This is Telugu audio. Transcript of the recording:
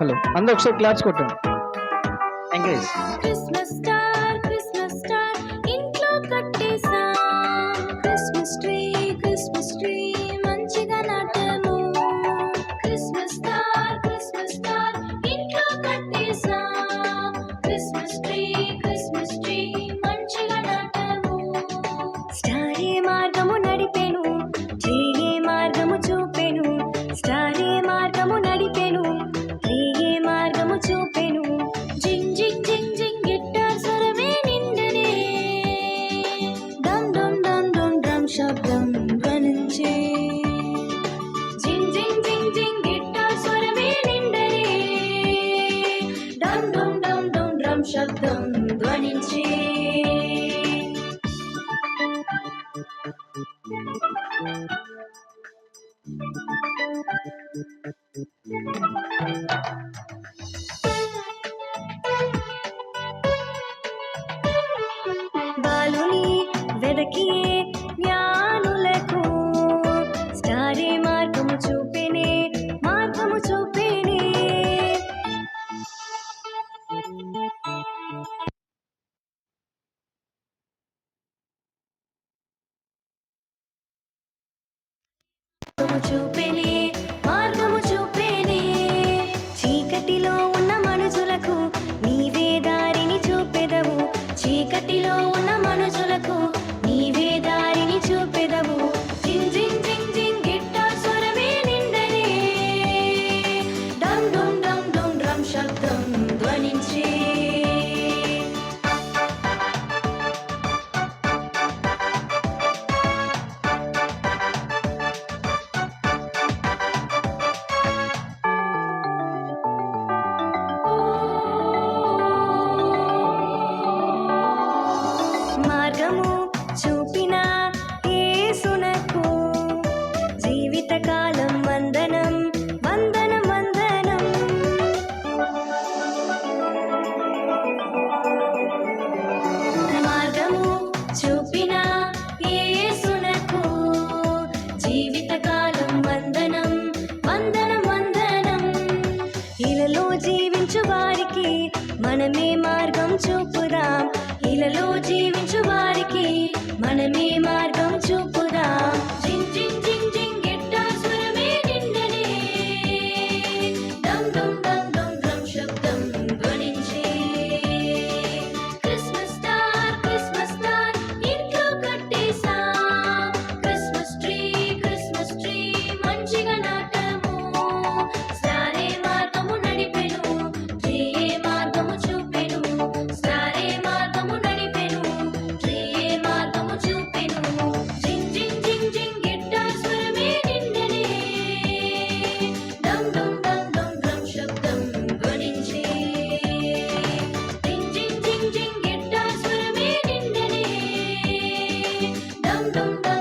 హలో అందరూ ఒకసారి క్లాస్ కొట్టండి. ఎంకరేజ్ నిలిచే శబ్దం ధ్వనించి. బాలుని వెదకియే to. మనమే మార్గం చూపుదాం. ఇలలో జీవించు వారికి మనమే మార్గం Bye.